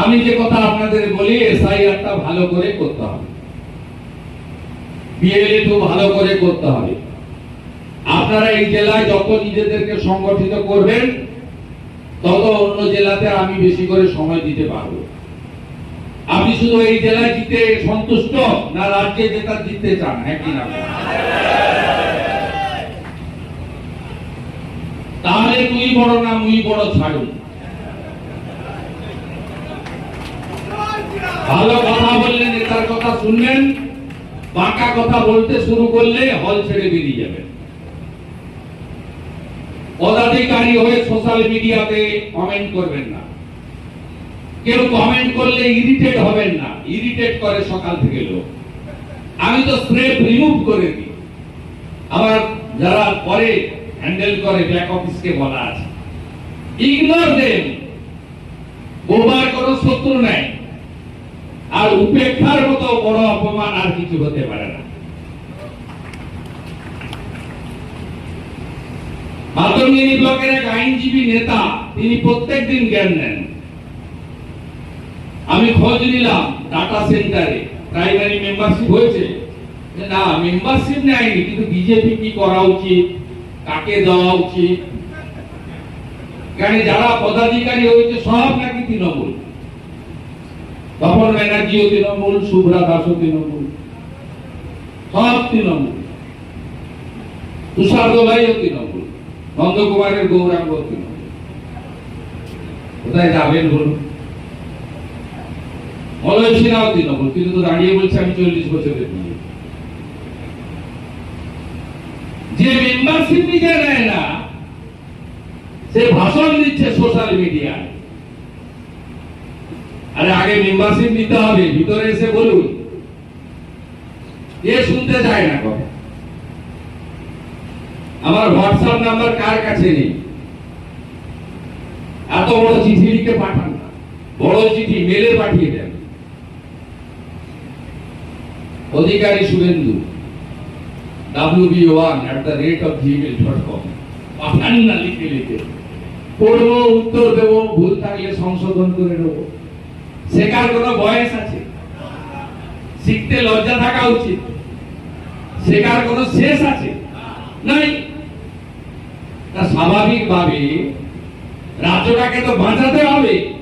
আমি যে কথা আপনাদের বলি, এসআইআরটা ভালো করে করতে হবে। বিএলএ টু ভালো করে করতে হবে। আপনারা এই জেলায় যত নিজেদেরকে সংগঠিত করবেন, তত অন্য জেলাতে আমি বেশি করে সময় দিতে পারব। আপনি শুধু এই জেলায় জিতে সন্তুষ্ট, না রাজ্যে জেতা জিততে চান হ্যাঁ কি না? তাহলে তুই বড় না, মুই বড় ছাড়ুন। ভালো কথা বললে নেতার কথা শুনবেন। বাঁকা কথা বলতে শুরু করলে হল ছেড়ে বেরিয়ে যাবেন পদাধিকারী হয়ে সোশ্যাল মিডিয়াতে কমেন্ট করবেন না। কেউ কমেন্ট করলে ইরিটেট হবেন না। ইরিটেট করে সকাল থেকে লোক। আমি তো স্ক্রেপ রিমুভ করে দিই। আবার যারা পরে হ্যান্ডেল করে ব্যাক অফিসকে বলা আছে। ইগনোর দেম বোবার কোনো শত্রু নাই। আর উপেক্ষার মতো বড় অপমান আর কিছু হতে পারে না। মাতঙ্গিনী ব্লকের এক আইনজীবী নেতা, তিনি প্রত্যেক দিন জ্ঞান নেন আমি খোঁজ নিলাম ডাটা সেন্টারে প্রাইমারি মেম্বারশিপ হয়েছে। না মেম্বারশিপ নেয়নি, কিন্তু বিজেপি কি করা উচিত? কাকে দেওয়া উচিত? কারণ যারা পদাধিকারী হয়েছে, সব নাকি তৃণমূল। তপন ব্যানার্জিও তৃণমূল শুভ্রা দাসও তৃণমূল সব তৃণমূল তুষার দোলাইও তৃণমূল নন্দকুমারের গৌরাঙ্গ তৃণমূল কোথায় যাবেন বলুন? মলয় সিনহাও তৃণমূল কিন্তু তো দাঁড়িয়ে বলছে, আমি চল্লিশ বছরের বিয়ে যে মেম্বারশিপ নিজে নেয় না, সে ভাষণ দিচ্ছে সোশ্যাল মিডিয়ায় আরে আগে মেম্বারশিপ নিতে হবে, ভিতরে এসে বলুন। এ শুনতে চায় না কথা আমার হোয়াটসঅ্যাপ নাম্বার কার কাছে নেই? এত বড় চিঠি লিখে পাঠান না। বড় চিঠি মেলে পাঠিয়ে দেন। Adhikari Suvendu WB one at the rate of Gmail dot com পাঠান না লিখে লিখে। পড়ব, উত্তর দেবো, ভুল থাকলে সংশোধন করে নেব। শেখার কোনো বয়স আছে? শিখতে লজ্জা থাকা উচিত। শেখার কোনো শেষ আছে? নাই। তা স্বাভাবিকভাবে রাজ্যটাকে তো বাঁচাতে হবে।